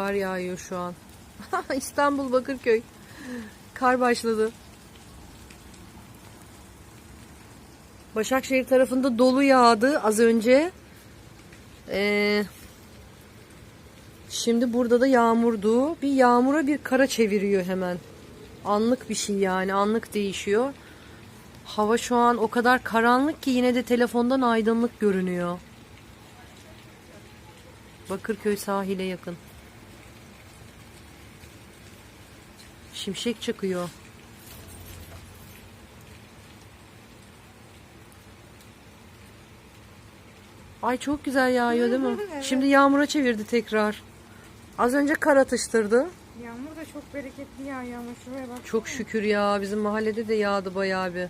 Kar yağıyor şu an. İstanbul Bakırköy. Kar başladı. Başakşehir tarafında dolu yağdı az önce. Ee, şimdi burada da yağmurdu. Bir yağmura bir kara çeviriyor hemen. Anlık bir şey yani anlık değişiyor. Hava şu an o kadar karanlık ki yine de telefondan aydınlık görünüyor. Bakırköy sahile yakın. Şimşek çakıyor. Ay çok güzel yağıyor değil mi? Evet. Şimdi yağmura çevirdi tekrar. Az önce kar atıştırdı. Yağmur da çok bereketli yağıyor ama şuraya bak. Çok şükür ya bizim mahallede de yağdı bayağı bir.